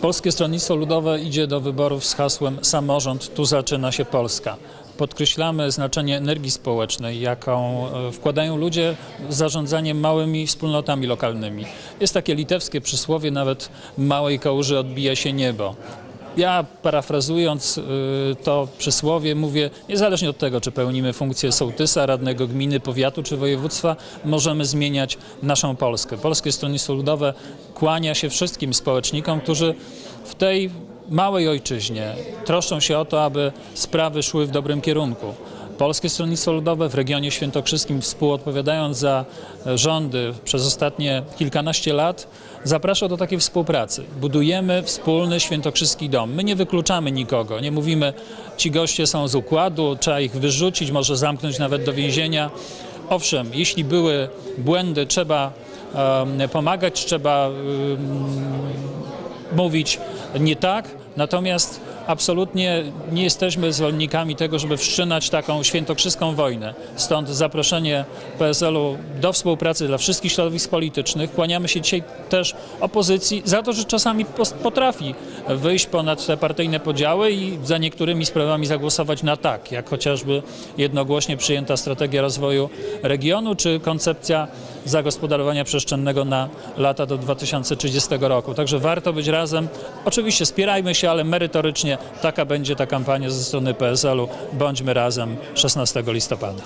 Polskie Stronnictwo Ludowe idzie do wyborów z hasłem Samorząd, tu zaczyna się Polska. Podkreślamy znaczenie energii społecznej, jaką e, wkładają ludzie w zarządzanie małymi wspólnotami lokalnymi. Jest takie litewskie przysłowie, nawet małej kałuży odbija się niebo. Ja parafrazując y, to przysłowie mówię, niezależnie od tego, czy pełnimy funkcję sołtysa, radnego gminy, powiatu czy województwa, możemy zmieniać naszą Polskę. Polskie Stronnictwo Ludowe kłania się wszystkim społecznikom, którzy w tej małej ojczyźnie troszczą się o to, aby sprawy szły w dobrym kierunku. Polskie Stronnictwo Ludowe w regionie świętokrzyskim współodpowiadając za e, rządy przez ostatnie kilkanaście lat zaprasza do takiej współpracy. Budujemy wspólny świętokrzyski dom. My nie wykluczamy nikogo, nie mówimy ci goście są z układu, trzeba ich wyrzucić, może zamknąć nawet do więzienia. Owszem, jeśli były błędy, trzeba em, pomagać, trzeba em, mówić nie tak, natomiast absolutnie nie jesteśmy zwolennikami tego, żeby wszczynać taką świętokrzyską wojnę. Stąd zaproszenie PSL-u do współpracy dla wszystkich środowisk politycznych. Kłaniamy się dzisiaj też opozycji za to, że czasami potrafi wyjść ponad te partyjne podziały i za niektórymi sprawami zagłosować na tak, jak chociażby jednogłośnie przyjęta strategia rozwoju regionu, czy koncepcja zagospodarowania przestrzennego na lata do 2030 roku. Także warto być razem. Oczywiście spierajmy się, ale merytorycznie taka będzie ta kampania ze strony PSL-u. Bądźmy razem 16 listopada.